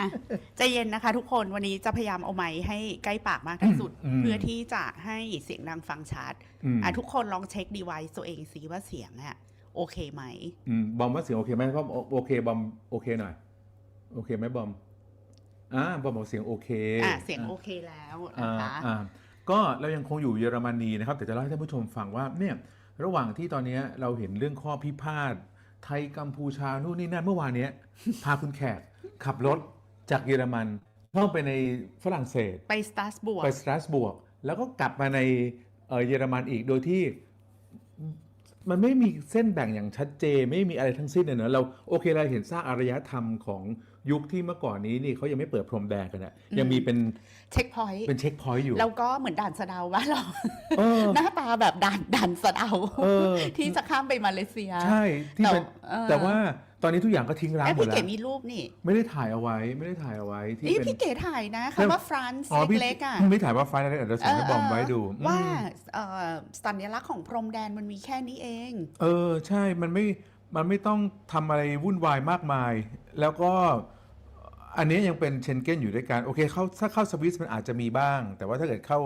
อะใจเย็นนะคะทุกคนวันนี้จะพยายามเอาไม้ให้ใกล้ปากมากที่สุดอืมเพื่อที่จะให้เสียงดังฟังชัดอืมอะทุกคนลองเช็คดีไวซ์ตัวเองสิว่าเสียงอะโอเคไหมอืมบอมว่าเสียงโอเคไหมบอมโอโอเคบอมโอเคหน่อย โอเคไหมบอมอ่าบอมบอกเสียงโอเคอะเสียงโอเคแล้วนะอ่าคะอ่าก็เรายังคงอยู่เยอรมนีนะครับ แต่จะเล่าให้ท่านผู้ชมฟังว่าเนี่ยระหว่างที่ตอนเนี้ยเราเห็นเรื่องข้อพิพาท ไทยกัมพูชานู่นนี่นั่นเมื่อวานเนี้ย พาคุณแขกขับรถจากเยอรมันเข้าไปในฝรั่งเศส ไปสตาร์สบวกไปสตราสบวร์กแล้วก็กลับมาในเอ่อเยอรมันอีกโดยที่มันไม่มีเส้นแบ่งอย่างชัดเจนไม่มีอะไรทั้งสิ้นเลยเนอะเราโอเคเราเห็นสร้างอารยธรรมของ ยุคที่เมื่อก่อนนี้นี่เขายังไม่เปิดพรมแดงกันอะยังมีเป็นเช็คพอยต์เป็นเช็คพอยต์อยู่ แล้วก็เหมือนด่านสะเดาว่าเราเออหน้าตาแบบด่านด่านสะเดาเออที่จะข้ามไปมาเลเซีย ใช่ที่เป็นแต่เออแต่ว่าตอนนี้ทุกอย่างก็ทิ้งร้างเอ้ยหมดพี่แล้เก๋วมีรูปนี่ ไม่ได้ถ่ายเอาไว้ไม่ได้ถ่ายเอาไว้ที่นี่เป็นพี่เก๋ถ่ายนะแต่คำว่าฟรานซ์อ๋อพี่เล็กๆอะไม่ถ่ายว่าไฟล์อะไรเดี๋ยวส่งให้บอมไว้ดูเออว่าอืมเอ่อสัญลักษณ์ของพรมแดนมันมีแค่นี้เอง เออใช่มันไม่ มันไม่ต้องทำอะไรวุ่นวายมากมาย แล้วก็อันนี้ยังเป็นเชนเก้นอยู่ด้วยกัน โอเคเข้าถ้าเข้าสวิสมันอาจจะมีบ้าง แต่ว่าถ้าเกิดเข้า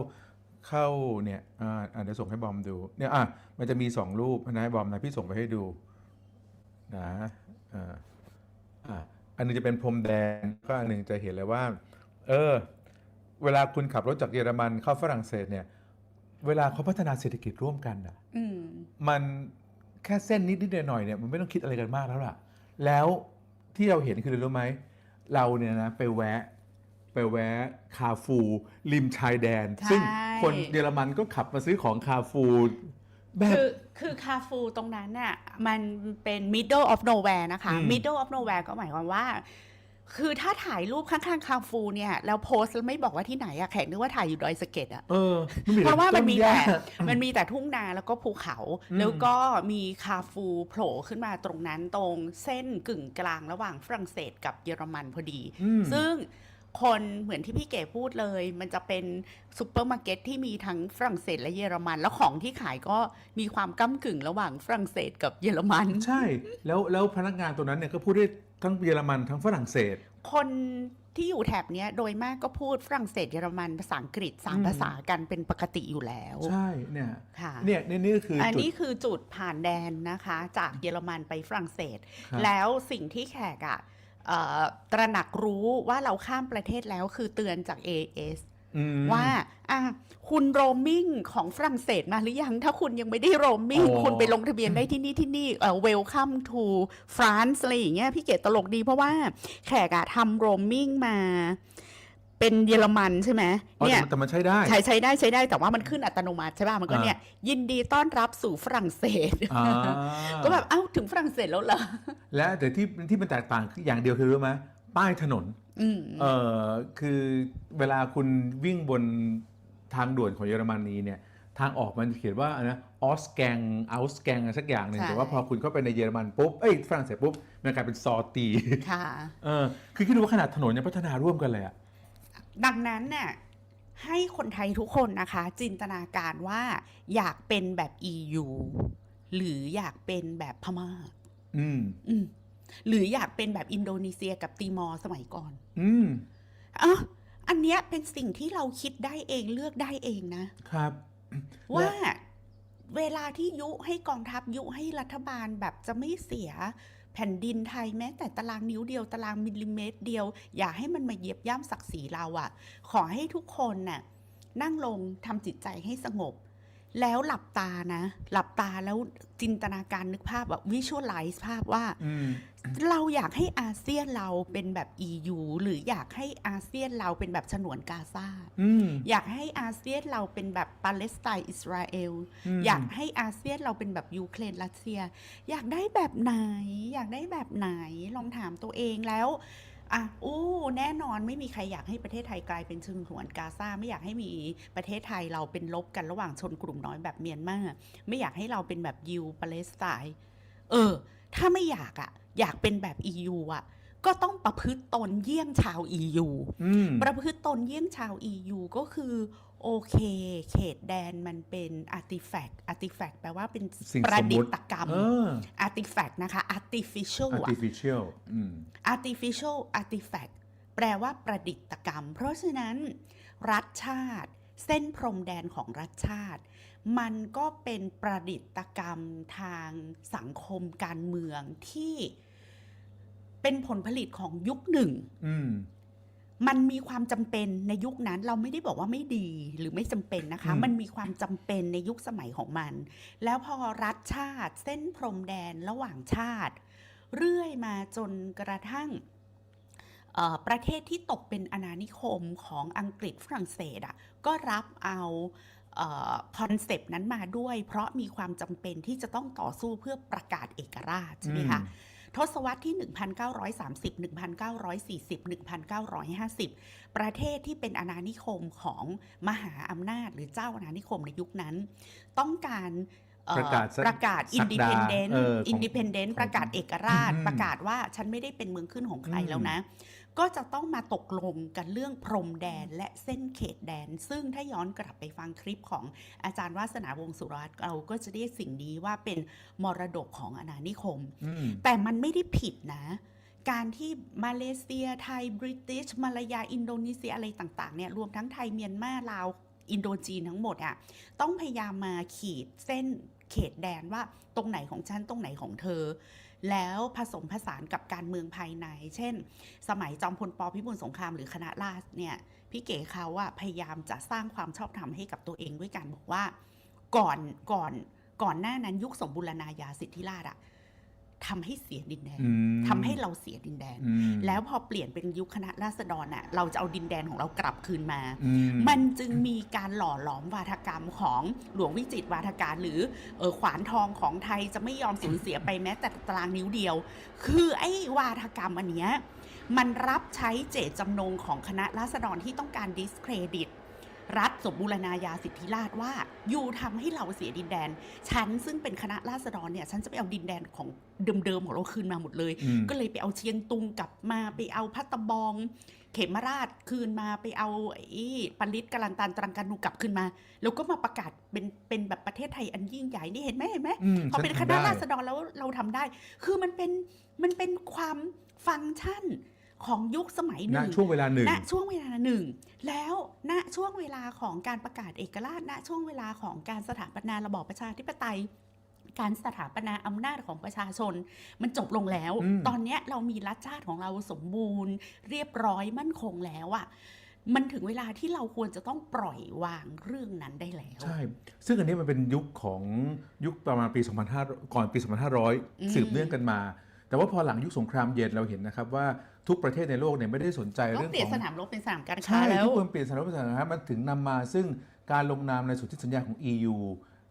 เข้าเนี่ยอ่าอ่าเดี๋ยวส่งให้บอมดูเนี่ยอะมันจะมีสองรูปนะให้บอมนะพี่ส่งไปให้ดูนะอ่าอ่าอันหนึงจะเป็นพรมแดงก็อันหนึ่งจะเห็นเลยว่า เออ เวลาคุณขับรถจากเยอรมันเข้าฝรั่งเศสเนี่ย เวลาเขาพัฒนาเศรษฐกิจร่วมกันอะอืมมัน แค่เส้นนิดนิดหน่อยหน่อยๆเนี่ยมันไม่ต้องคิดอะไรกันมากแล้วล่ะ แล้วที่เราเห็นคืออะไรรู้ไหมเราเนี่ยนะไปแวะไปแวะคาฟู ริมชายแดน ใช่ ซึ่งคนเยอรมันก็ขับมาซื้อของคาฟูแบบ คือคือคาฟูตรงนั้นน่ะมันเป็น middle of nowhere นะคะ อืม middle of nowhere ก็หมายความว่า คือถ้าถ่ายรูปข้างๆคาฟูเนี่ยแล้วโพสต์แล้วไม่บอกว่าที่ไหนอะแขกนึกว่าถ่ายอยู่ดอยสะเก็ดอะเออมันมีเพราะว่ามันมีแต่ต้นหญ้ามันมีแต่ทุ่งนาแล้วก็ภูเขาอืมแล้วก็มีคาฟูโผล่ขึ้นมาตรงนั้นตรงเส้นกึ่งกลางระหว่างฝรั่งเศสกับเยอรมันพอดีอืมซึ่งคนเหมือนที่พี่เก๋พูดเลย มันจะเป็นซูเปอร์มาร์เก็ตที่มีทั้งฝรั่งเศสและเยอรมัน แล้วของที่ขายก็มีความก้ากึ่งระหว่างฝรั่งเศสกับเยอรมัน ใช่ แล้วแล้วพนักงานตัวนั้นเนี่ยก็พูดได้ ทั้งเยอรมันทั้งฝรั่งเศส คนที่อยู่แถบเนี้ยโดยมากก็พูดฝรั่งเศสเยอรมันภาษาอังกฤษสามอืมภาษากันเป็นปกติอยู่แล้ว ใช่เนี่ยค่ะเนี่ยเนี่ยนี่ก็คืออันจุดนี้คือจุดผ่านแดนนะคะ จากเยอรมันไปฝรั่งเศสครับแล้วสิ่งที่แขกอะเอ่อตระหนักรู้ว่าเราข้ามประเทศแล้วคือเตือนจาก AS อืม ว่าอะคุณโรมมิ่งของฝรั่งเศสมาหรือยัง ถ้าคุณยังไม่ได้โรมมิ่งโอ้คุณไปลงทะเบียนได้ที่นี่ที่นี่เอ่อ welcome to France อะไรอย่างเงี้ยพี่เกดตลกดีเพราะว่าแขกอะทำโรมมิ่งมา เป็นเยอรมันใช่ไหมอ๋อเนี่ย แต่แต่มันใช้ได้ ใช้ใช้ได้ใช้ได้แต่ว่ามันขึ้นอัตโนมัติใช่ป่ะมันก็อ่า เนี่ยยินดีต้อนรับสู่ฝรั่งเศส อ่าก็แบบเอ้าถึงฝรั่งเศสแล้วเหรอ และแต่ที่ที่มันแตกต่างคืออย่างเดียวคือรู้ไหมป้ายถนนอืม เออคือเวลาคุณวิ่งบนทางด่วนของเยอรมนีเนี่ยทางออกมันเขียนว่าอะไรนะออสแกงอัลสแกงอะไรสักอย่างหนึ่งใช่แต่ว่าพอคุณเข้าไปในเยอรมันปุ๊บ เอ้ยฝรั่งเศสปุ๊บ มันกลายเป็นซอตีค่ะเออคือคิดดูว่าขนาดถนนยังพัฒนาร่วมกันเลยอะดังนั้นน่ะให้คนไทยทุกคนนะคะ จินตนาการว่าอยากเป็นแบบ EU หรืออยากเป็นแบบพม่า อืมอืม หรืออยากเป็นแบบอินโดนีเซียกับตีมอร์สมัยก่อน อืมอะอันเนี้ยเป็นสิ่งที่เราคิดได้เองเลือกได้เองนะ ครับ ว่าเวลาที่ยุให้กองทัพยุให้รัฐบาลแบบจะไม่เสียแผ่นดินไทยแม้แต่ตารางนิ้วเดียวตารางมิลลิเมตรเดียว อย่าให้มันมาเหยียบย่ำศักดิ์ศรีเราอะ่ะ ขอให้ทุกคนน่ะนั่งลงทำจิตใจให้สงบ แล้วหลับตานะ หลับตาแล้วจินตนาการนึกภาพแบบวิชวลไลซ์ภาพว่าอืมเราอยากให้อาเซียนเราเป็นแบบ EU หรืออยากให้อาเซียนเราเป็นแบบฉนวนกาซาอืมอยากให้อาเซียนเราเป็นแบบปาเลสไตน์อิสราเอลอืมอยากให้อาเซียนเราเป็นแบบยูเครนรัสเซีย อยากได้แบบไหน อยากได้แบบไหนลองถามตัวเองแล้ว อะอู้แน่นอนไม่มีใครอยากให้ประเทศไทยกลายเป็นชนหวนกาซาไม่อยากให้มีประเทศไทยเราเป็นลบกันระหว่างชนกลุ่มน้อยแบบเมียนมาไม่อยากให้เราเป็นแบบยิวปาเลสไตน์เออ ถ้าไม่อยากอะอยากเป็นแบบ EU อะก็ต้องประพฤติตนเยี่ยงชาว EU อืมประพฤติตนเยี่ยงชาว EU ก็คือ โอเค เขตแดนมันเป็นอาร์ติแฟกต์อาร์ติแฟกต์แปลว่าเป็นสิ่งประสมดิมุษติฐกรรมเอออาร์ติแฟกต์นะคะ artificial อะ artificial อืม artificial artifact แปลว่าประดิษฐกรรม เพราะฉะนั้น รัฐชาติ เส้นพรมแดนของรัฐชาติ มันก็เป็นประดิษฐกรรมทางสังคมการเมืองที่เป็นผลผลิตของยุคหนึ่งอื มมันมีความจำเป็นในยุคนั้นเราไม่ได้บอกว่าไม่ดีหรือไม่จำเป็นนะคะอืมมันมีความจำเป็นในยุคสมัยของมัน แล้วพอรัฐชาติเส้นพรมแดนระหว่างชาติ เรื่อยมาจนกระทั่งเอ่อประเทศที่ตกเป็นอาณานิคมของอังกฤษฝรั่งเศสอะก็รับเอาคอนเซปต์นั้นมาด้วย เพราะมีความจำเป็นที่จะต้องต่อสู้เพื่อประกาศเอกราชใช่ไหมคะ ทศวรรษที่ 1930 1940 1950 ประเทศที่เป็นอาณานิคมของมหาอำนาจหรือเจ้าอาณานิคมในยุคนั้น ต้องการเอ่อประกาศสักประกาศสัอินกดิดาเพนเดนต์เออของอินดิเพนเดนต์ของประกาศเอกราชอืมประกาศว่าฉันไม่ได้เป็นเมืองขึ้นของใครอืมแล้วนะ ก็จะต้องมาตกลงกันเรื่องพรมแดนและเส้นเขตแดน ซึ่งถ้าย้อนกลับไปฟังคลิปของอาจารย์วาสนาวงศ์สุรัตน์เราก็จะได้สิ่งนี้ว่าเป็นมรดกของอาณานิคมอืมแต่มันไม่ได้ผิดนะ การที่มาเลเซียไทยบริติชมาลายาอินโดนีเซียอะไรต่างๆเนี่ยรวมทั้งไทยเมียนมาลาวอินโดจีนทั้งหมดอะต้องพยายามมาขีดเส้นเขตแดนว่าตรงไหนของฉันตรงไหนของเธอ แล้วผสมผสานกับการเมืองภายใน เช่น สมัยจอมพลปพิบูลสงครามหรือคณะราษฎรเนี่ยพี่เก๋เขาอะพยายามจะสร้างความชอบธรรมให้กับตัวเองด้วยการบอกว่าก่อนก่อนก่อนหน้านั้นยุคสมบูรณาญาสิทธิราชอะ ทำให้เสียดินแดนอืมทำให้เราเสียดินแดนอืมแล้วพอเปลี่ยนเป็นยุคคณะราษฎรน่ะเราจะเอาดินแดนของเรากลับคืนมาอืมันจึงมีการหล่อหลอมวาทกรรมของหลวงวิจิตรวาทการหรือเออขวานทองของไทยจะไม่ยอมสูญเสียไปแม้แต่ตารางนิ้วเดียว คือไอ้วาทกรรมอันเนี้ยมันรับใช้เจตจำนงของคณะราษฎรที่ต้องการดิสเครดิต รัฐสมบูรณาญาสิทธิราชว่าอยู่ทำให้เราเสียดินแดน ฉันซึ่งเป็นคณะราษฎรเนี่ยฉันจะไปเอาดินแดนของเดิมๆของเราคืนมาหมดเลยอืมก็เลยไปเอาเชียงตุงกลับมาไปเอาพัตตะบอง เขมราชคืนมาไปเอาไอ้ปลิตกาลันตันตรังการนูกลับคืนมา แล้วก็มาประกาศเป็นเป็นแบบประเทศไทยอันยิ่งใหญ่นี่เห็นไหมเห็นไหมอืมพอเป็นคฉันณะทำได้ราษฎรแล้วเราทำได้ คือมันเป็นมันเป็นความฟังก์ชัน ของยุคสมัยหณนึ่งช่วงเวลาหนึ่งณช่วงเวลาหนึ่ง แล้วณช่วงเวลาของการประกาศเอกราชณช่วงเวลาของการสถาปนาระบอบประชาธิปไตย การสถาปนาอำนาจของประชาชน มันจบลงแล้วอืมตอนเนี้ยเรามีรัฐชาติของเราสมบูรณ์ เรียบร้อยมั่นคงแล้วอะมันถึงเวลาที่เราควรจะต้องปล่อยวางเรื่องนั้นได้แล้ว ใช่ ซึ่งอันนี้มันเป็นยุคของยุคประมาณปี 2500 ก่อนปีอืม2500 สืบเนื่องกันมา แต่ว่าพอหลังยุคสงครามเย็นเราเห็นนะครับว่า ทุกประเทศในโลกเนี่ยไม่ได้สนใจก็เรื่องเปลี่ยขนองสนามรบเป็นสนามการค้าใช่แล้ว ทุกคนเปลี่ยนสถานภาพมันถึงนำมาซึ่งการลงนามในสนธิสัญญาของ EU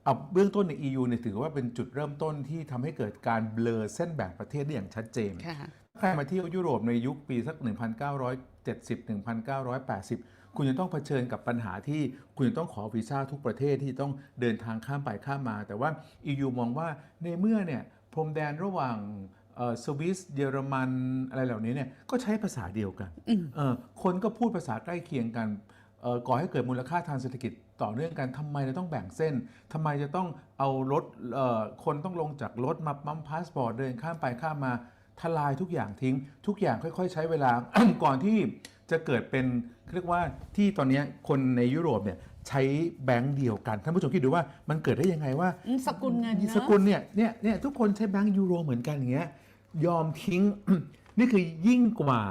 เอาเบื้องต้นใน EU เนี่ยถือว่าเป็นจุดเริ่มต้นที่ทำให้เกิดการเบลอเส้นแบ่งประเทศได้อย่างชัดเจน ค่ะ ใครมาเที่ยวยุโรปในยุคปีสัก 1970 1980 คุณจะต้องเผชิญกับปัญหาที่คุณจะต้องขอวีซ่าทุกประเทศที่ต้องเดินทางข้ามไปข้ามมา แต่ว่า EU มองว่าในเมื่อเนี่ยพรมแดนระหว่างเอ่อ สวิสเยอรมันอะไรเหล่านี้เนี่ยก็ใช้ภาษาเดียวกันอืมเออคนก็พูดภาษาใกล้เคียงกันเอ่อก่อให้เกิดมูลค่าทางเศรษฐกิจต่อเนื่องกันทำไมเราต้องแบ่งเส้นทำไมจะต้องเอารถเอ่อคนต้องลงจากรถมาปั๊มพาสปอร์ตเดินข้ามไปข้ามมาทลายทุกอย่างทิ้ง ทุกอย่างค่อย ๆ ใช้เวลาก่อนที่จะเกิดเป็นเรียกว่าที่ตอนเนี้ยคนในยุโรปเนี่ยใช้แบงค์เดียวกันท่านผู้ชมคิดดูว่ามันเกิดได้ยังไงว่าอืมสกุลเงินเนอะสกุลเนี่ยเนี่ยเนี่ยทุกคนใช้แบงค์ยูโรเหมือนกันอย่างเงี้ย ยอมทิ้ง นี่คือยิ่งกว่า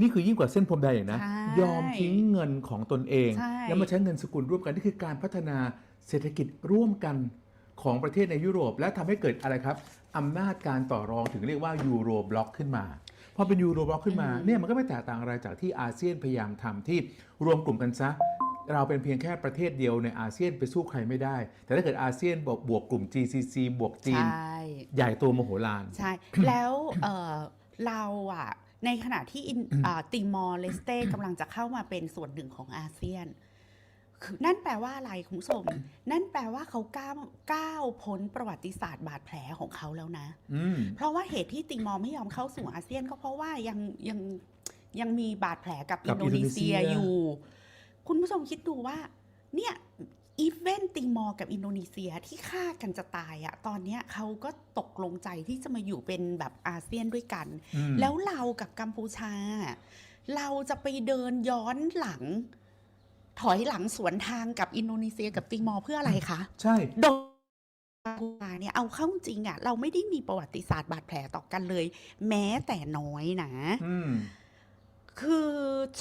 นี่คือยิ่งกว่าเส้นพรมแดนอีกนะ ใช่ยอมทิ้งเงินของตนเอง ใช่ แล้วมาใช้เงินสกุลร่วมกันนี่คือการพัฒนาเศรษฐกิจร่วมกันของประเทศในยุโรป และทำให้เกิดอะไรครับอำนาจการต่อรองถึงเรียกว่ายูโรบล็อกขึ้นมาพอเป็นยูโรบล็อกขึ้นมาเนี่ยมันก็ไม่แตกต่างอะไรจากที่อาเซียนพยายามทำที่รวมกลุ่มกันซะ เราเป็นเพียงแค่ประเทศเดียวในอาเซียนไปสู้ใครไม่ได้ แต่ถ้าเกิดอาเซียนบวกบวกกลุ่ม GCC บวกจีนใช่ใหญ่โตมโหฬารใช่ แล้วเอ่อเราอะในขณะที่อินอ่าติมอร์เลสเต้กำลังจะเข้ามาเป็นส่วนหนึ่งของอาเซียนคือนั่นแปลว่าอะไรคุณผู้ชมนั่นแปลว่าเขาก้าวก้าวพ้นประวัติศาสตร์บาดแผลของเขาแล้วนะอืมเพราะว่าเหตุที่ติมอร์ไม่ยอมเข้าสู่อาเซียนก็เพราะว่ายังยังยังมีบาดแผลกับกัอิบนโดนีเซียอินโดนีเซียอยู่ คุณผู้ชมคิดดูว่า เนี่ยอีเวนติมอร์กับอินโดนีเซียที่ฆ่ากันจะตายอะตอนเนี้ยเขาก็ตกลงใจที่จะมาอยู่เป็นแบบอาเซียนด้วยกันอืมแล้วเรากับกัมพูชา เราจะไปเดินย้อนหลัง ถอยหลังสวนทางกับอินโดนีเซียกับติมอร์เพื่ออะไรคะ ใช่โดยกัมพูชาเนี่ยเอาเข้าจริงอะเราไม่ได้มีประวัติศาสตร์บาดแผลต่อกันเลย แม้แต่น้อยนะ อืม คือ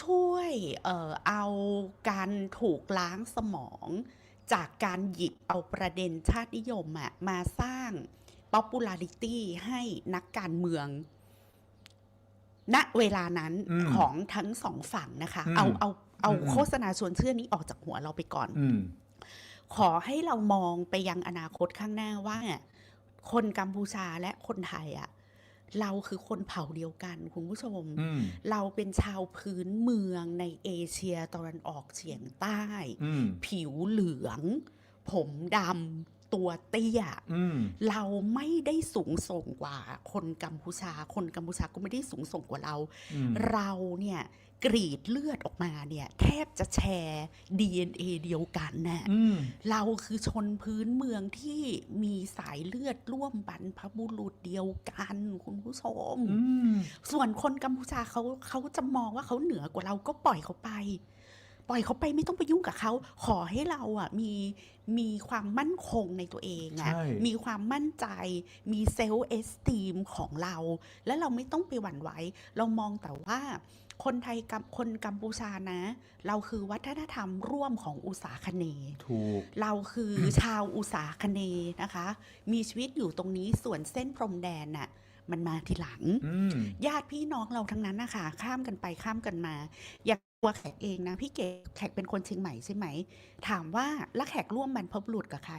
ช่วยเอ่อเอาการถูกล้างสมอง จากการหยิบเอาประเด็นชาตินิยมอะมาสร้าง popularity ให้นักการเมือง ณเวลานั้นอืมของทั้งสองฝั่งนะคะ อืมเอาเอาเอาอืม โฆษณาชวนเชื่อนี้ออกจากหัวเราไปก่อน อืม ขอให้เรามองไปยังอนาคตข้างหน้าว่า คนกัมพูชาและคนไทยอะ เราคือคนเผ่าเดียวกันคุณผู้ชมอืมเราเป็นชาวพื้นเมืองในเอเชียตะวันออกเฉียงใต้อืมผิวเหลือง ผมดำตัวเตี้ยอืมเราไม่ได้สูงส่งกว่า คนกัมพูชา คนกัมพูชาก็ไม่ได้สูงส่งกว่าเราอืมเราเนี่ย กรีดเลือดออกมาเนี่ยแทบจะแชร์ DNA เดียวกันน่ะอืมเราคือชนพื้นเมืองที่มีสายเลือดร่วมบรรพบุรุษเดียวกัน คุณผู้ชมอืมส่วนคนกัมพูชาเขาเขาจะมองว่าเขาเหนือกว่าเราก็ปล่อยเขาไป ปล่อยเขาไปไม่ต้องไปยุ่งกับเขา ขอให้เราอะมีมีความมั่นคงในตัวเองอะใช่มีความมั่นใจ มีเซลล์เอสตีมของเรา และเราไม่ต้องไปหวั่นไหวเรามองแต่ว่า คนไทยกับคนกัมพูชานะ เราคือวัฒนธรรมร่วมของอุตสาคเนย์ถูกเราคือชาวอุตสาคเนย์นะคะ มีชีวิตอยู่ตรงนี้ส่วนเส้นพรมแดนน่ะ มันมาทีหลังอืมญาติพี่น้องเราทั้งนั้นนะคะข้ามกันไปข้ามกันมา อย่างตัวแขกเองนะพี่เก๋แขกเป็นคนเชียงใหม่ใช่ไหม ถามว่าแล้วแขกร่วมบรรพบุรุษกับใคร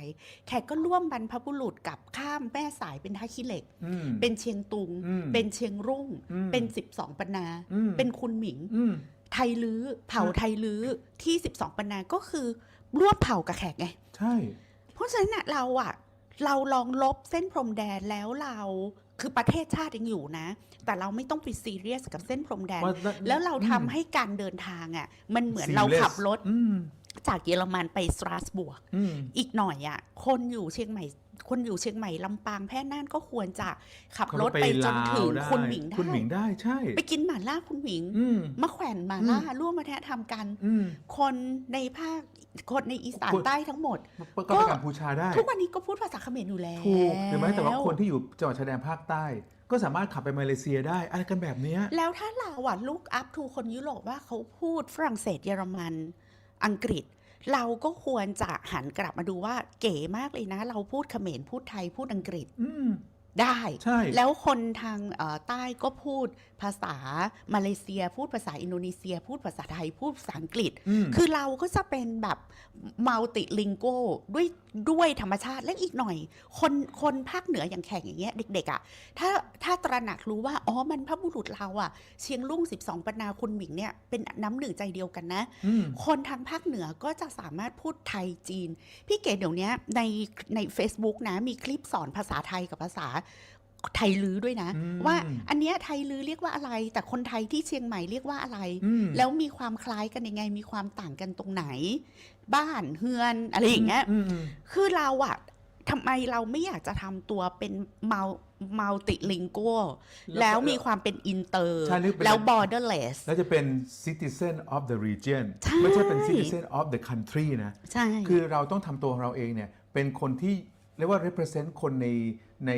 แขกก็ร่วมบรรพบุรุษกับข้ามแม่สายเป็นท่าขี้เหล็กอืมเป็นเชียงตุงอืมเป็นเชียงรุ่งอืมเป็นสิบสองปันนาอืมเป็นคุณหมิงอืมไทยลื้อเผ่าครับไทยลื้อที่สิบสองปันนาก็คือร่วมเผ่ากับแขกไงใช่ เพราะฉะนั้นน่ะเราอะเราลองลบเส้นพรมแดนแล้วเรา คือประเทศชาติยังอยู่นะ แต่เราไม่ต้องไปซีเรียสกับเส้นพรมแดน ว่าแล้วเราทำให้การเดินทางอะมันเหมือนเราขับรถอืมจากเยอรมันไปสตราสบูร์ก อืม อีกหน่อยอะคนอยู่เชียงใหม่ คนอยู่เชียงใหม่ลำปางแพร่น่านก็ควรจะขับรถไปจนถึงได้คุณหมิงคุณหมิงได้ได้ใช่ ไปกินหม่าล่าคุณหมิงอืมมะแขวนหม่าล่าร่วมวัฒนธรรมกันอืมคนในภาคคนในอีสานคนใต้ทั้งหมด ก็ไปกัมพูชาได้ ทุกวันนี้ก็พูดภาษาเขมรอยู่แล้วถูกหรือไหมแต่ว่าคนที่อยู่จังหวัดชายแดนภาคใต้ก็สามารถขับไปมาเลเซียได้อะไรกันแบบเนี้ยแล้วถ้าเราอะลุกอัพทูคนยุโรปว่าเขาพูดฝรั่งเศสเยอรมัน อังกฤษ เราก็ควรจะหันกลับมาดูว่าเก๋มากเลยนะ เราพูดเขมรพูดไทยพูดอังกฤษอื ได้ ใช่แล้วคนทางเอ่อใต้ก็พูดภาษามาเลเซีย พูดภาษาอินโดนีเซีย พูดภาษาไทย พูดภาษาอังกฤษ อืม คือเราก็จะเป็นแบบมัลติลิงโกด้วยด้วยธรรมชาติและอีกหน่อย คนคนภาคเหนืออย่างแข่งอย่างเงี้ยเด็กๆอะ่ะถ้าถ้าตระหนักรู้ว่า อ๋อ มันพระบุรุษเราอะ่ะ เชียงรุ่ง 12ปนาคุณหมิงเนี่ยเป็นน้ำหนึ่งใจเดียวกันนะ อืม คนทางภาคเหนือก็จะสามารถพูดไทยจีน พี่เก๋เดี๋ยวนี้ในใน Facebook นะมีคลิปสอนภาษาไทยกับภาษาไทยลือด้วยนะอืมว่าอันเนี้ยไทยลือเรียกว่าอะไร แต่คนไทยที่เชียงใหม่เรียกว่าอะไรอืมแล้วมีความคล้ายกันยังไง มีความต่างกันตรงไหน บ้านเฮือนอะไรอย่างเงี้ยอืมอืมคือเราอะทำไมเราไม่อยากจะทำตัวเป็นมัลมัลติลิงโกแล้วมีความเป็นอินเตอร์ใช่นึกเป็นแล้ว borderless แล้วจะเป็น citizen of the region ใช่ไม่ใช่เป็น citizen of the country นะใช่คือเราต้องทำตัวของเราเองเนี่ยเป็นคนที่เรียกว่า represent คนในใน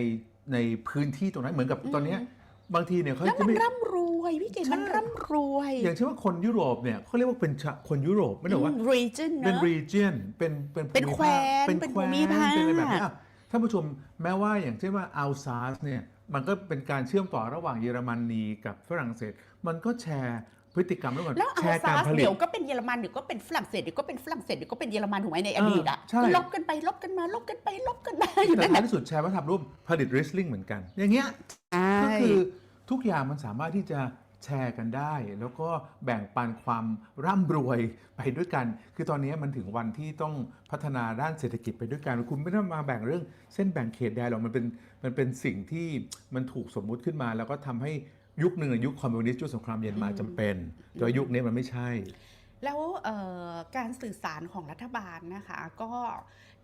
ในพื้นที่ตรงนั้นเหมือนกับตอนเนี้ยบางทีเนี่ยเขาแล้วจะมันไม่ ร่ำรวยพี่เก๋ใช่ มันร่ำรวย อย่างเช่นว่าคนยุโรปเนี่ยเขาเรียกว่าเป็นชะคนยุโรปไม่ได้ว่าอืม region เป็น เนอะ region เป็นเป็นเป็นภูมิแคว้นภาคเป็นเป็นแคว้ภูมิภาค เป็นอะไรแบบนี้อะท่านผู้ชมแม้ว่าอย่างเช่นว่าอัลซาสเนี่ยมันก็เป็นการเชื่อมต่อระหว่างเยอรมนีกับฝรั่งเศส มันก็แชร์ พฤติกรรมระหว่างแล้วอัแชลร์ซาการสผลิต เดี๋ยวก็เป็นเยอรมันเดี๋ยวก็เป็นฝรั่งเศสเดี๋ยวก็เป็นฝรั่งเศสเดี๋ยวก็เป็นเยอรมันถูกไหมในอดีตอะเออใช่ ก็ลบกันไปลบกันมาลบกันไปลบกันมาอยู่แต่นั่นท้าแหยละที่สุดแชร์วัฒนธรรมร่วมผลิตริสลิงเหมือนกัน อย่างเงี้ย ก็คือทุกอย่างมันสามารถที่จะแชร์กันได้ แล้วก็แบ่งปันความร่ำรวยไปด้วยกัน คือตอนนี้มันถึงวันที่ต้องพัฒนาด้านเศรษฐกิจไปด้วยกัน คุณไม่ต้องมาแบ่งเรื่องเส้นแบ่งเขตแดนหรอกมันเป็นมันเป็นสิ่งที่มันถูกสมมุติขึ้นมา แล้วก็ทำให้ ยุคหนึ่งอะยุคคอมมิวนิสต์ยุคสงครามเย็นมาจำเป็นแต่ว่ายุคนี้มันไม่ใช่ แล้วเอ่อการสื่อสารของรัฐบาลนะคะ ก็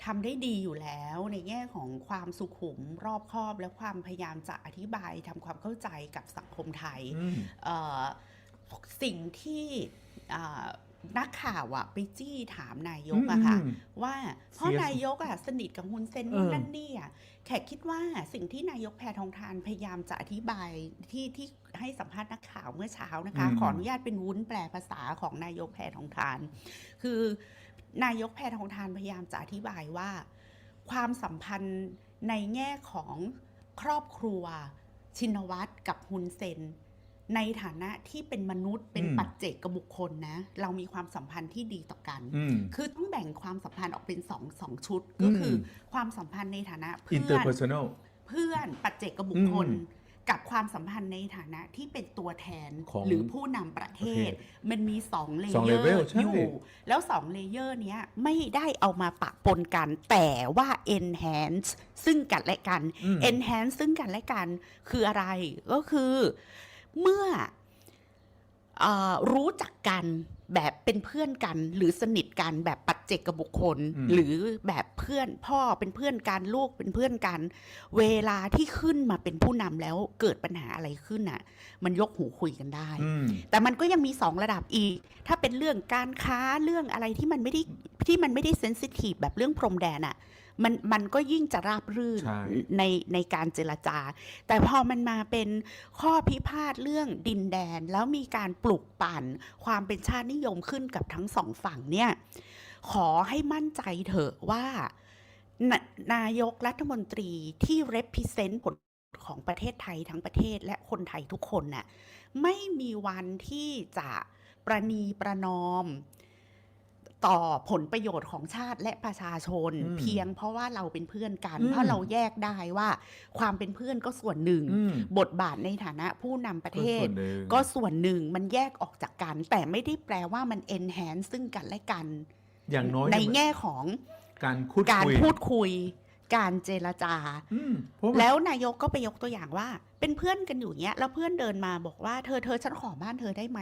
ทำได้ดีอยู่แล้วในแง่ของความสุขุมรอบคอบ และความพยายามจะอธิบายทำความเข้าใจกับสังคมไทยอืมเอ่อสิ่งที่อ่า นักข่าวอะไปจี้ถามนายกอะค่ะอืมว่าเพราะเสียนายกอะสนิทกับฮุนเซนเออนู่นนั่นนี่อะแขกคิดว่าสิ่งที่นายกแพทองทานพยายามจะอธิบายที่ที่ให้สัมภาษณ์นักข่าวเมื่อเช้านะคะอืมขออนุญาตเป็นวุ้นแปลภาษาของนายกแพทองทาน คือนายกแพทองทานพยายามจะอธิบายว่า ความสัมพันธ์ในแง่ของครอบครัวชินวัตรกับฮุนเซน ในฐานะที่เป็นมนุษย์เป็นอืมปัจเจกบุคคลนะ เรามีความสัมพันธ์ที่ดีต่อกันอืมคือต้องแบ่งความสัมพันธ์ออกเป็นสองสองชุด ก็คืออมความสัมพันธ์ในฐานะเพื่อน interpersonal เพื่อนปัจเจกบุคคลอืมกับความสัมพันธ์ในฐานะที่เป็นตัวแทนของหรือผู้นำประเทศประเทมันมีสองเลสองเยอ level ร์ใช่อยู่ แล้วสองเลเยอร์เนี้ยไม่ได้เอามาปะปนกัน แต่ว่า enhance ซึ่งกันและกันอืม enhance ซึ่งกันและกันคืออะไรก็คือ เมื่อเออรู้จักกันแบบเป็นเพื่อนกัน หรือสนิทกันแบบปัจเจกบุคคลอืมหรือแบบเพื่อนพ่อเป็นเพื่อนกันลูกเป็นเพื่อนกัน เวลาที่ขึ้นมาเป็นผู้นำแล้วเกิดปัญหาอะไรขึ้นน่ะ มันยกหูคุยกันได้อืมแต่มันก็ยังมีสองระดับอีก ถ้าเป็นเรื่องการค้าเรื่องอะไรที่มันไม่ได้ที่มันไม่ได้เซนซิทีฟแบบเรื่องพรมแดนอะ่ะ มันมันก็ยิ่งจะราบรื่นใช่ ในในการเจรจา แต่พอมันมาเป็นข้อพิพาทเรื่องดินแดน แล้วมีการปลุกปั่นความเป็นชาตินิยมขึ้นกับทั้งสองฝั่งเนี่ย ขอให้มั่นใจเถอะว่านนายกรัฐมนตรีที่ represent ผลของประเทศไทยทั้งประเทศและคนไทยทุกคนน่ะไม่มีวันที่จะประนีประนอม ต่อผลประโยชน์ของชาติและประชาชน อืมเพียงเพราะว่าเราเป็นเพื่อนกัน อืม เพราะเราแยกได้ว่าความเป็นเพื่อนก็ส่วนหนึ่ง อืมบทบาทในฐานะผู้นำประเทศก็ส่วนหนึ่ง ก็ส่วนหนึ่งมันแยกออกจากกัน แต่ไม่ได้แปลว่ามัน enhance ซึ่งกันและกัน อย่างน้อยในเนี่ยแง่ของการพูดการคุย พูดคุย การเจรจาอืมเพราะมันแล้วนายกก็ไปยกตัวอย่างว่า เป็นเพื่อนกันอยู่เนี้ย แล้วเพื่อนเดินมาบอกว่าเธอเธอฉันขอบ้านเธอได้ไหม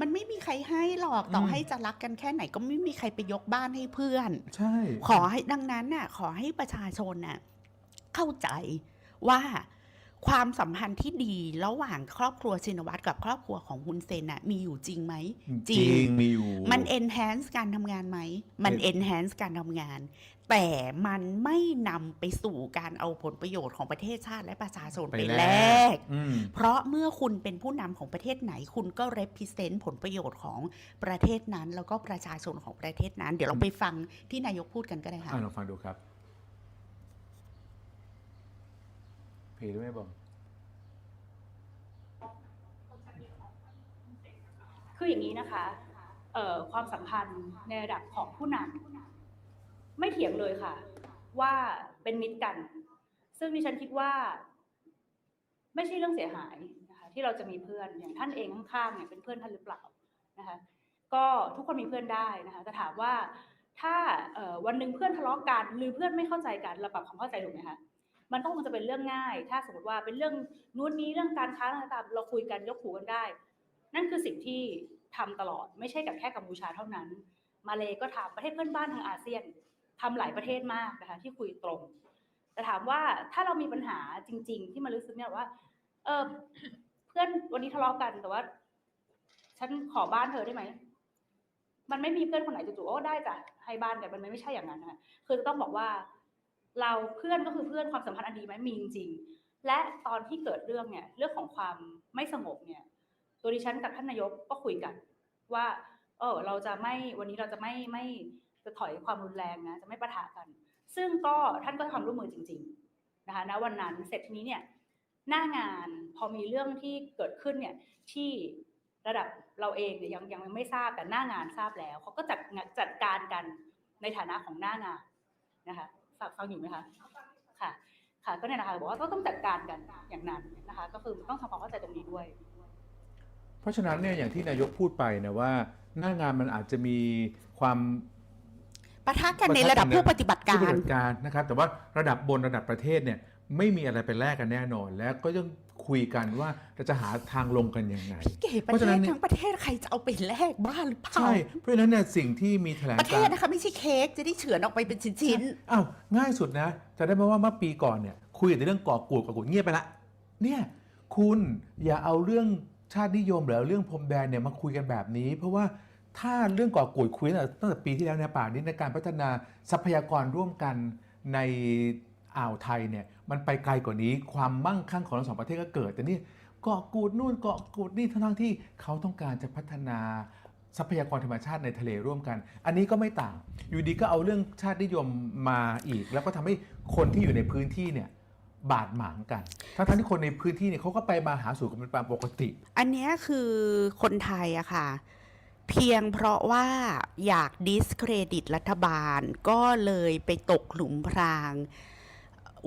มันไม่มีใครให้หรอกต่อให้จะรักกันแค่ไหนก็ไม่มีใครไปยกบ้านให้เพื่อน ใช่ ขอให้ดังนั้นน่ะ ขอให้ประชาชนน่ะเข้าใจว่า ความสัมพันธ์ที่ดีระหว่างครอบครัวชินวัตรกับครอบครัวของฮุนเซนน่ะมีอยู่จริงไหมจริงมีอยู่ มัน enhance การทำงานไหม มันเห็น enhance การทำงาน แต่มันไม่นำไปสู่การเอาผลประโยชน์ของประเทศชาติและประชาชนไปแลกอืมเพราะเมื่อคุณเป็นผู้นำของประเทศไหน คุณก็ represent ผลประโยชน์ของประเทศนั้น แล้วก็ประชาชนของประเทศนั้น เดี๋ยวเราไปฟังที่นายกพูดกันก็ได้ค่ะอ่าลองฟังดูครับ เพลงด้ไหมบอมคืออย่างนี้นะคะเอ่อความสัมพันธ์ในระดับของผู้นำไม่เถียงเลยค่ะ ว่าเป็นมิตรกัน ซึ่งดิฉันคิดว่า ไม่ใช่เรื่องเสียหายนะคะที่เราจะมีเพื่อนอย่างท่านเองข้างๆเนี่ยเป็นเพื่อนท่านหรือเปล่านะคะก็ทุกคนมีเพื่อนได้นะคะแต่ถามว่าถ้าวันหนึ่งเพื่อนทะเลาะกันหรือเพื่อนไม่เข้าใจกันเราปรับความเข้าใจถูกไหมคะ มันก็คงจะเป็นเรื่องง่าย ถ้าสมมติว่าเป็นเรื่องนู้นนี้เรื่องการค้าต่างๆเราคุยกันยกหูกันได้ นั่นคือสิ่งที่ทำตลอดไม่ใช่กับแค่กัมพูชาเท่านั้น มาเลก็ทำประเทศเพื่อนบ้านทางอาเซียนทำหลายประเทศมากนะคะที่คุยตรง แต่ถามว่าถ้าเรามีปัญหาจริง ๆ ที่มารู้สึกเนี่ยว่า เออเพื่อนวันนี้ทะเลาะกันแต่ว่า ฉันขอบ้านเธอได้ไหมมันไม่มีเพื่อนคนไหนจู่ๆโอ้ได้จ้ะให้บ้านแต่มันไม่ใช่อย่างนั้นนะคะคือต้องบอกว่า เราเพื่อนก็คือเพื่อนความสัมพันธ์อันดีไหมมีจริงและตอนที่เกิดเรื่องเนี่ยเรื่องของความไม่สงบเนี่ย ตัวดิฉันกับท่านนายกก็คุยกัน ว่า เออเราจะไม่วันนี้เราจะไม่ไม่จะถอยความรุนแรงนะจะไม่ปะทะกัน ซึ่งก็ท่านก็ทำร่วมมือจริง ๆนะคะณวันนั้นเสร็จทีนี้เนี่ยหน้างานพอมีเรื่องที่เกิดขึ้นเนี่ยที่ระดับเราเองเนี่ยยังยังไม่ทราบแต่หน้างานทราบแล้วเขาก็จัดจัดการกันในฐานะของหน้างานนะคะ ฟังอยู่ไหมคะค่ะ ค่ะก็เนี่ยนะคะบอกว่าก็ต้องจัดการกันอย่างนั้นนะคะ ก็คือต้องทำความเข้าใจตรงนี้ด้วย เพราะฉะนั้นเนี่ยอย่างที่นายกพูดไปนะว่า หน้างานมันอาจจะมีความปะทะกันในระดับผู้ปฏิบัติกาผู้ปฏิรบัติการนะครับ แต่ว่าระดับบนระดับประเทศเนี่ย ไม่มีอะไรเป็นแลกกันแน่นอน แล้วก็ต้องคุยกันว่าเราจะหาทางลงกันยังไงพี่เก๋ปเพราะระฉะเทนั้ศนเนี่ยทั้งประเทศใครจะเอาไปแลกบ้าหรือเปล่าใช่เพราะฉะนั้นเนี่ยสิ่งที่มีแถลงประเทกาศรนะคะไม่ใช่เค้กจะได้เฉือนออกไปเป็นชิ้นอ้าวง่ายสุดนะจะได้ไหมว่าเมื่อปีก่อนเนี่ยคุยแต่เรื่องก่อกูดก่อกูดเงียบไปละเนี่ยคุณอย่าเอาเรื่องชาตินิยมหรือเอาเรื่องพรมแดนเนี่ยมาคุยกันแบบนี้ เพราะว่าถ้าเรื่องก่อกูดคุยตั้งแต่ตั้งแต่ปีที่แล้วเนี่ยป่านนี้ในการพัฒนาทรัพยากรร่วมกันใน อ่าวไทยเนี่ยมันไปไกลกว่านี้ความมั่งคั่งของทั้งสองประเทศก็เกิด แต่นี่เกาะกูดนู่นเกาะกูดนี่ทั้งๆที่เขาต้องการจะพัฒนาทรัพยากรธรรมชาติในทะเลร่วมกัน อันนี้ก็ไม่ต่าง อยู่ดีก็เอาเรื่องชาตินิยมมาอีก แล้วก็ทำให้คนที่อยู่ในพื้นที่เนี่ยบาดหมางกัน ทั้งๆที่คนในพื้นที่เนี่ยเขาก็ไปมาหาสู่กันเป็นตามปกติ อันนี้คือคนไทยอะค่ะ เพียงเพราะว่าอยากดิสเครดิตรัฐบาลก็เลยไปตกหลุมพราง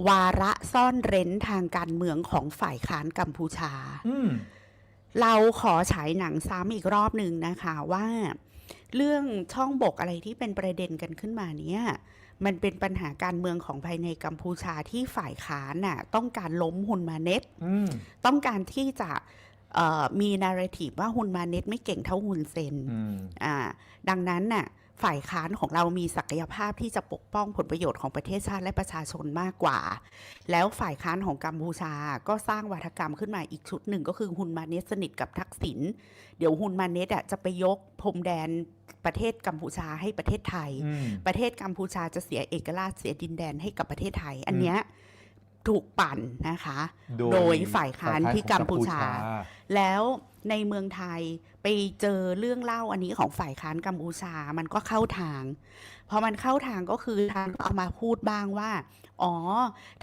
วาระซ่อนเร้นทางการเมืองของฝ่ายค้านกัมพูชาอืมเราขอฉายหนังซ้ำอีกรอบหนึ่งนะคะว่า เรื่องช่องบกอะไรที่เป็นประเด็นกันขึ้นมาเนี้ยมันเป็นปัญหาการเมืองของภายในกัมพูชาที่ฝ่ายค้านน่ะต้องการล้มฮุนมาเน็ตอืมต้องการที่จะเอ่อมีนาราทีฟว่าฮุนมาเน็ตไม่เก่งเท่าฮุนเซนอืมอ่าดังนั้นน่ะ ฝ่ายค้านของเรามีศักยภาพที่จะปกป้องผลประโยชน์ของประเทศชาติและประชาชนมากกว่า แล้วฝ่ายค้านของกัมพูชาก็สร้างวัฒกรรมขึ้นมาอีกชุดหนึ่งก็คือฮุนมาเนตสนิทกับทักษิณเดี๋ยวฮุนมาเนตอะจะไปยกพรมแดนประเทศกัมพูชาให้ประเทศไทยอืมประเทศกัมพูชาจะเสียเอกราชเสียดินแดนให้กับประเทศไทย อันเนี้ย ถูกปั่นนะคะ โดยฝ่ายค้านที่กัมพูชา แล้วในเมืองไทยไปเจอเรื่องเล่าอันนี้ของฝ่ายค้านกัมพูชา มันก็เข้าทาง พอมันเข้าทางก็คือทางก็เอามาพูดบ้างว่า อ๋อ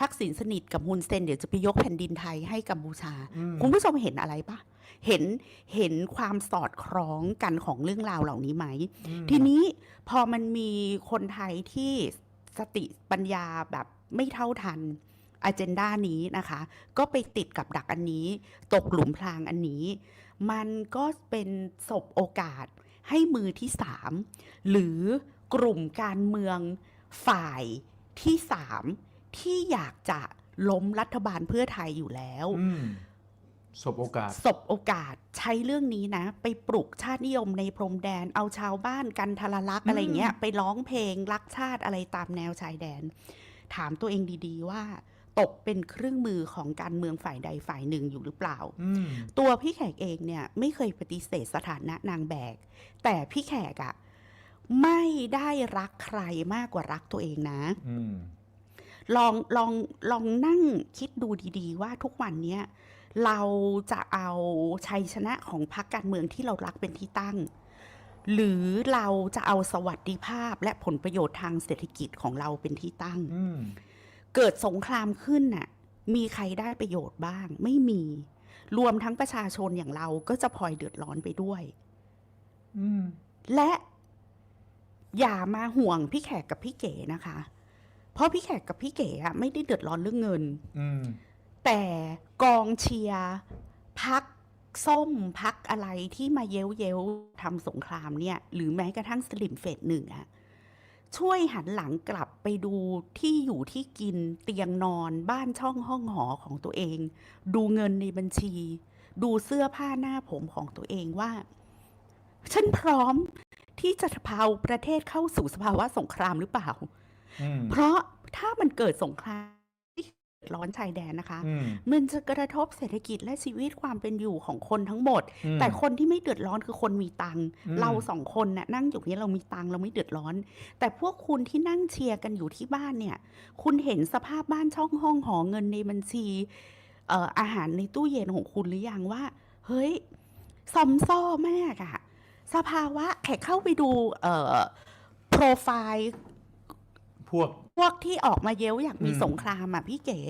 ทักษิณสนิทกับฮุนเซนเดี๋ยวจะไปยกแผ่นดินไทยให้กัมพูชาอืมคุณผู้ชมเห็นอะไรปะเห็นเห็นความสอดคล้องกันของเรื่องราวเหล่านี้ไหมอืมทีนี้พอมันมีคนไทยที่สติปัญญาแบบไม่เท่าทัน อ g e n d a นี้นะคะ ก็ไปติดกับดักอันนี้ ตกหลุมพรางอันนี้ มันก็เป็นศพโอกาสให้มือที่สามหรือกลุ่มการเมืองฝ่ายที่สามที่อยากจะล้มรัฐบาลเพื่อไทยอยู่แล้วอืมสบโอกาสสบโอกาสใช้เรื่องนี้นะ ไปปลุกชาตินิยมในพรมแดน เอาชาวบ้านกันทรลักษณ์อะไรเงี้ย ไปร้องเพลงรักชาติอะไรตามแนวชายแดน ถามตัวเองดี ๆ ว่า ตกเป็นเครื่องมือของการเมืองฝ่ายใดฝ่ายหนึ่งอยู่หรือเปล่าอืมตัวพี่แขกเองเนี่ยไม่เคยปฏิเสธสถานะนางแบก แต่พี่แขกอะไม่ได้รักใครมากกว่ารักตัวเองนะอืมลองลองลองนั่งคิดดูดีๆ ว่าทุกวันเนี้ยเราจะเอาชัยชนะของพรรคการเมืองที่เรารักเป็นที่ตั้ง หรือเราจะเอาสวัสดิภาพและผลประโยชน์ทางเศรษฐกิจของเราเป็นที่ตั้งอืม เกิดสงครามขึ้นน่ะ มีใครได้ประโยชน์บ้าง ไม่มี รวมทั้งประชาชนอย่างเราก็จะพลอยเดือดร้อนไปด้วยอืมและอย่ามาห่วงพี่แขกกับพี่เก๋นะคะ เพราะพี่แขกกับพี่เก๋อะไม่ได้เดือดร้อนเรื่องเงินอืมแต่กองเชียร์พักส้มพักอะไรที่มาเย้วเย้วๆทำสงครามเนี่ย หรือแม้กระทั่งสลิมเฟสหนึ่งอะ ช่วยหันหลังกลับไปดูที่อยู่ที่กินเตียงนอนบ้านช่องห้องหอของตัวเอง ดูเงินในบัญชี ดูเสื้อผ้าหน้าผมของตัวเองว่า ฉันพร้อมที่จะพาประเทศเข้าสู่สภาวะสงครามหรือเปล่าอืมเพราะถ้ามันเกิดสงครามที่เดือด ร้อนชายแดนนะคะอืมมันจะกระทบเศรษฐกิจและชีวิตความเป็นอยู่ของคนทั้งหมดอืมแต่คนที่ไม่เดือดร้อนคือคนมีตังค์อืมเราสองคนน่ะนั่งอยู่นี้เรามีตังค์เราไม่เดือดร้อน แต่พวกคุณที่นั่งเชียร์กันอยู่ที่บ้านเนี่ย คุณเห็นสภาพบ้านช่องห้องหอเงินในบัญชีเอ่ออาหารในตู้เย็นของคุณหรือยังว่า เฮ้ยซอมซ่อมากอะสภาวะแขกเข้าไปดูเอ่อโปรไฟล์พวก พวกที่ออกมาเย้วอยากมีอืม สงครามอะพี่เก๋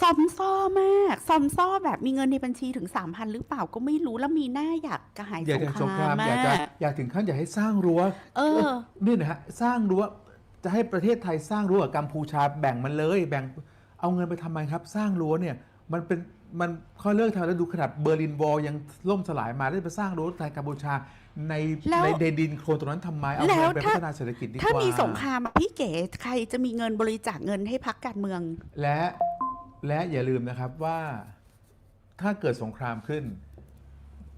ซอมซ่อมากซอมซ่อแบบมีเงินในบัญชีถึงสามพันหรือเปล่าก็ไม่รู้แล้วมีหน้าอยากกระหายอยากสจะงสงคครารามมอยากจะมากอยากถึงขั้นอยากให้สร้างรั้วเออ นี่นะฮะสร้างรั้วจะให้ประเทศไทยสร้างรั้วกับกัมพูชาแบ่งมันเลย แบ่งเอาเงินไปทำไมครับ สร้างรั้วเนี่ยมันเป็น มันเขาเลิกทำแล้วดูขนาดเบอร์ลินวอลยังล่มสลายมาได้วไปสร้างรั้วไทยกัมพูชาในแล้วในดินโคลนตรงนั้นทำไมเอาแล้เงิวนไปถ้าพัฒนาเศรษฐกิจดีกว่า ถ้ามีสงครามอะพี่เก๋ใครจะมีเงินบริจาคเงินให้พักการเมือง และและอย่าลืมนะครับว่าถ้าเกิดสงครามขึ้น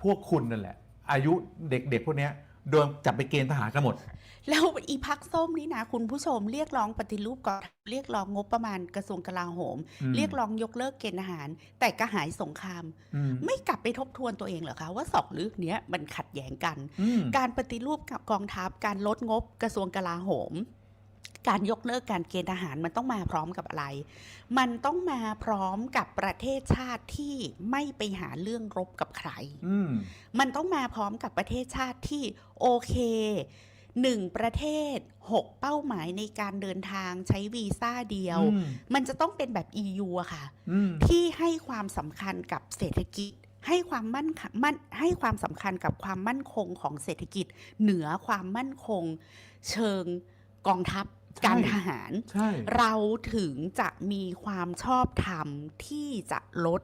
พวกคุณนั่นแหละ อายุเด็กๆพวกเนี้ย โดนจับไปเกณฑ์ทหารกันหมด แล้วอีพักส้มนี่นะ คุณผู้ชมเรียกร้องปฏิรูปกองทัพเรียกร้องงบประมาณกระทรวงกลาโหม อืม เรียกร้องยกเลิกเกณฑ์ทหาร แต่กระหายสงคราม อืมไม่กลับไปทบทวนตัวเองเหรอคะว่าสองเรื่องเนี้ยมันขัดแย้งกัน อืม การปฏิรูปกับกองทัพการลดงบกระทรวงกลาโหม การยกเลิกการเกณฑ์ทหารมันต้องมาพร้อมกับอะไร มันต้องมาพร้อมกับประเทศชาติที่ไม่ไปหาเรื่องรบกับใครอืมมันต้องมาพร้อมกับประเทศชาติที่โอเคหนึ่งประเทศหกเป้าหมายในการเดินทางใช้วีซ่าเดียวอืมมันจะต้องเป็นแบบ EU อะค่ะอืมที่ให้ความสำคัญกับเศรษฐกิจให้ความมั่นคมั่นให้ความสำคัญกับความมั่นคงของเศรษฐกิจ เหนือความมั่นคง เชิงกองทัพใช่ การทหารใช่เราถึงจะมีความชอบธรรมที่จะลด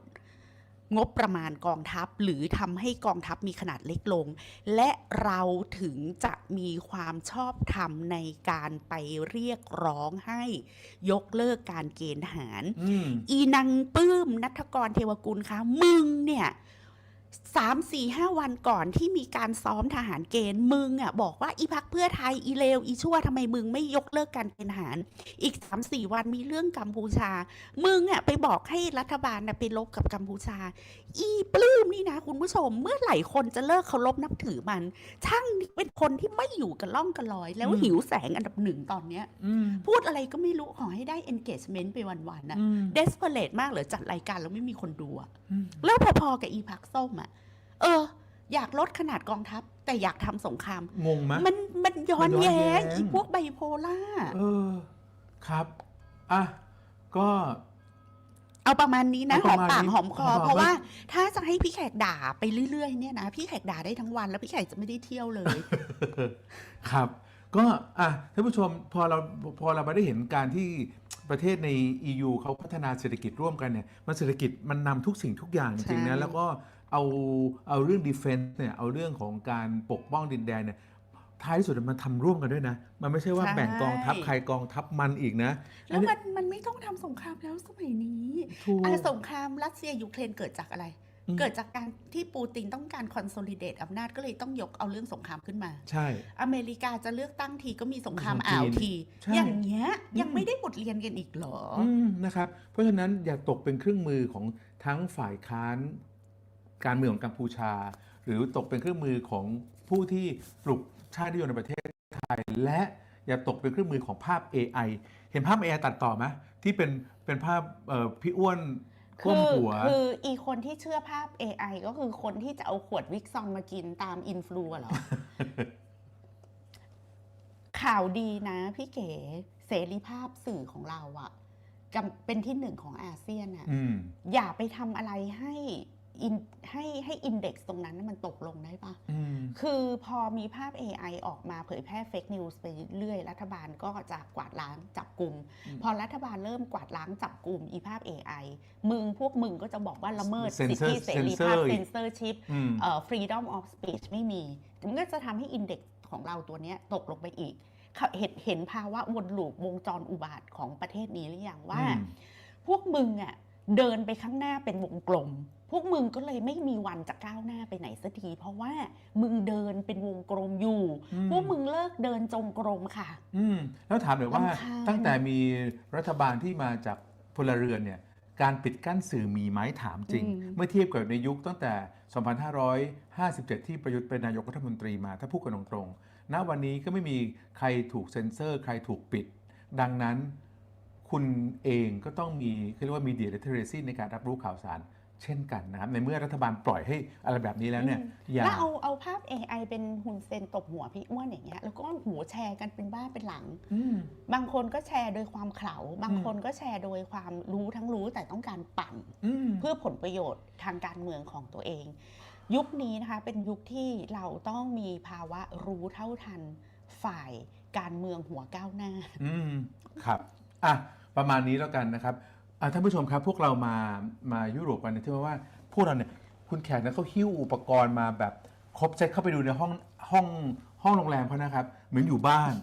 งบประมาณกองทัพ หรือทำให้กองทัพมีขนาดเล็กลง และเราถึงจะมีความชอบธรรมในการไปเรียกร้องให้ยกเลิกการเกณฑ์ทหารอืมอีนางปื้มนัทกรเทวกุลคะมึงเนี่ย สามสี่ห้าวันก่อนที่มีการซ้อมทหารเกณฑ์มึงอะบอกว่าอีพักเพื่อไทยอีเลวอีชั่วทำไมมึงไม่ยกเลิกการเกณฑ์ทหาร อีกสามสี่วันมีเรื่องกัมพูชา มึงอะไปบอกให้รัฐบาลน่ะไปลบกับกัมพูชา อีปลื้มนี่นะคุณผู้ชมเมื่อไหร่คนจะเลิกเคารพนับถือมัน ช่างเป็นคนที่ไม่อยู่กับล่องกับลอย แล้วอืมหิวแสงอันดับหนึ่งตอนเนี้ยอืมพูดอะไรก็ไม่รู้ขอให้ได้ engagement ไปวันๆนะอืม desperate มากเหรอจัดรายการแล้วไม่มีคนดูอะอืมแล้วพอๆกับอีพักส้มอะ เออ อยากลดขนาดกองทัพ แต่อยากทำสงคราม งงไหม มันมันย้อนมันย้อนแย้งแย้ง อีพวกไบโพล่า เออ ครับ อะ ก็ เอาประมาณนี้นะเอาหปอระมมาณปากนี้หอมคอหอมปากเพราะว่าถ้าจะให้พี่แขกด่าไปเรื่อยๆเนี่ยนะพี่แขกด่าได้ทั้งวันแล้วพี่แขกจะไม่ได้เที่ยวเลย ครับ ก็อะท่านผู้ชมพอเราพอเรามาได้เห็นการที่ประเทศใน EU เขาพัฒนาเศรษฐกิจร่วมกันเนี่ย มันเศรษฐกิจมันนำทุกสิ่งทุกอย่างจริงๆใช่ นะแล้วก็ เอาเอาเรื่อง defense เนี่ยเอาเรื่องของการปกป้องดินแดนเนี่ยท้ายที่สุดมันทำร่วมกันด้วยนะ มันไม่ใช่ว่าแบ่งกองทัพใครกองทัพมันอีกนะ แล้วมันมันไม่ต้องทำสงครามแล้วสมัยนี้ถูกอะสงครามรัสเซียยูเครนเกิดจากอะไรอืมเกิดจากการที่ปูตินต้องการคอนโซลิเดตอำนาจก็เลยต้องยกเอาเรื่องสงครามขึ้นมา ใช่ อเมริกาจะเลือกตั้งทีก็มีสงครามของจีนอ่าวทีใช่อย่างเงี้ยยังอืมไม่ได้บทเรียนกันอีกเหรอออืมนะครับ เพราะฉะนั้นอย่าตกเป็นเครื่องมือของทั้งฝ่ายค้าน การเมืองของกัมพูชา หรือตกเป็นเครื่องมือของผู้ที่ปลุกชาตินิยมในประเทศไทย และอย่าตกเป็นเครื่องมือของภาพ AI เห็นภาพ AI ตัดต่อไหมที่เป็นเป็นภาพเอ่อพี่อ้วนคคืว่ำอหัวคืออีคนที่เชื่อภาพ AI ก็คือคนที่จะเอาขวดวิกซอนมากินตามอินฟลูอะเหรอ ข่าวดีนะพี่เก๋เสรีภาพสื่อของเราอะกำเป็นที่หนึ่งของอาเซียนอะอืมอย่าไปทำอะไรให้อิน ให้ให้อินเด็กซ์ตรงนั้นน่ะมันตกลงได้ปะอืมคือพอมีภาพ AI ออกมาเผยแพร่เฟกนิวส์ไปเรื่อย รัฐบาลก็จะกวาดล้างจับกลุ่มอืมพอรัฐบาลเริ่มกวาดล้างจับกลุ่มอีภาพ AI มึงพวกมึงก็จะบอกว่าละเมิดสิท Censor ธิเสรีภาพ Censor อีกเซนเซอร์ชิพอืมเอ่อ freedom of speech ไม่มี มันก็จะทำให้อินเด็กซ์ของเราตัวเนี้ยตกลงไปอีกเขาเห็นเห็นภาวะวนลูปวงจรอุบาทของประเทศนี้หรือยังว่าอืมพวกมึงอะเดินไปข้างหน้าเป็นวงกลม พวกมึงก็เลยไม่มีวันจะก้าวหน้าไปไหนสักทีเพราะว่ามึงเดินเป็นวงกลมอยู่อืมพวกมึงเลิกเดินจงกรมค่ะ อืมแล้วถามหน่อยว่ารำคาญตั้งแต่มีรัฐบาลที่มาจากพลเรือนเนี่ย การปิดกั้นสื่อมีไหมถามจริง เมื่อเทียบกับในยุคตั้งแต่ 2557 ที่ประยุทธ์เป็นนายกรัฐมนตรีมาถ้าพูดกันตรงๆณวันนี้ก็ไม่มีใครถูกเซ็นเซอร์ ใครถูกปิด ดังนั้นคุณเองก็ต้องมีเขาเรียกว่า media literacy ในการรับรู้ข่าวสาร เช่นกันนะครับในเมื่อรัฐบาลปล่อยให้อะไรแบบนี้แล้วเนี่ยอย่าแล้วเอาเอาภาพ AI เป็นหุ่นเซนตบหัวพี่อ้วนอย่างเงี้ยแล้วก็หัวแชร์กันเป็นบ้าเป็นหลังอืมบางคนก็แชร์โดยความเขลาบางคนก็แชร์โดยความรู้ทั้งรู้แต่ต้องการปั่นอืมเพื่อผลประโยชน์ทางการเมืองของตัวเอง ยุคนี้นะคะเป็นยุคที่เราต้องมีภาวะรู้เท่าทันฝ่ายการเมืองหัวก้าวหน้า อืมครับอะประมาณนี้แล้วกันนะครับอะ ท่านผู้ชมครับพวกเรามามายุโรปกันเนี่ยที่ว่าพวกเราเนี่ยคุณแขกเนี่ยเขาหิ้วอุปกรณ์มาแบบครบเซตเข้าไปดูในห้องห้องห้องโรงแรมเขานะครับ เหมือนอยู่บ้าน